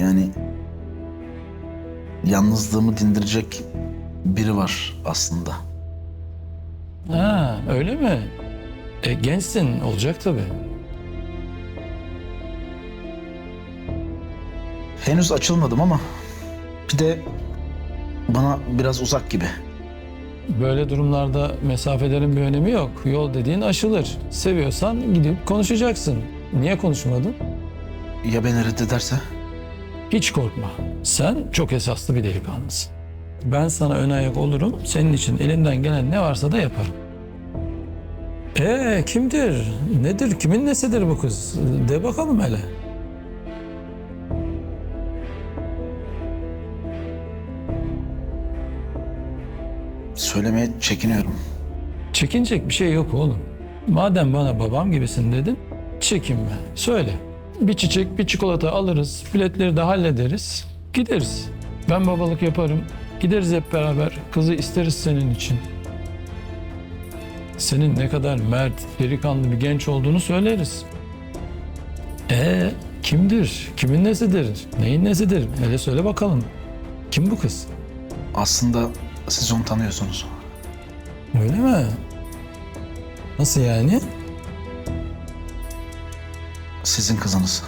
Yani yalnızlığımı dindirecek biri var aslında. Ha öyle mi? E, gençsin olacak tabii. Henüz açılmadım ama bir de bana biraz uzak gibi. Böyle durumlarda mesafelerin bir önemi yok. Yol dediğin aşılır. Seviyorsan gidip konuşacaksın. Niye konuşmadın? Ya beni reddederse? Hiç korkma. Sen çok esaslı bir delikanlısın. Ben sana ön ayak olurum. Senin için elimden gelen ne varsa da yaparım. Ee kimdir? Nedir? Kimin nesidir bu kız? De bakalım hele. Söylemeye çekiniyorum. Çekinecek bir şey yok oğlum. Madem bana babam gibisin dedin, çekinme. Söyle. Bir çiçek, bir çikolata alırız, biletleri de hallederiz, gideriz. Ben babalık yaparım, gideriz hep beraber. Kızı isteriz senin için. Senin ne kadar mert, delikanlı bir genç olduğunu söyleriz. Ee, kimdir? Kimin nesidir? Neyin nesidir? Hele söyle bakalım. Kim bu kız? Aslında siz onu tanıyorsunuz. Öyle mi? Nasıl yani? Sizin kızınız.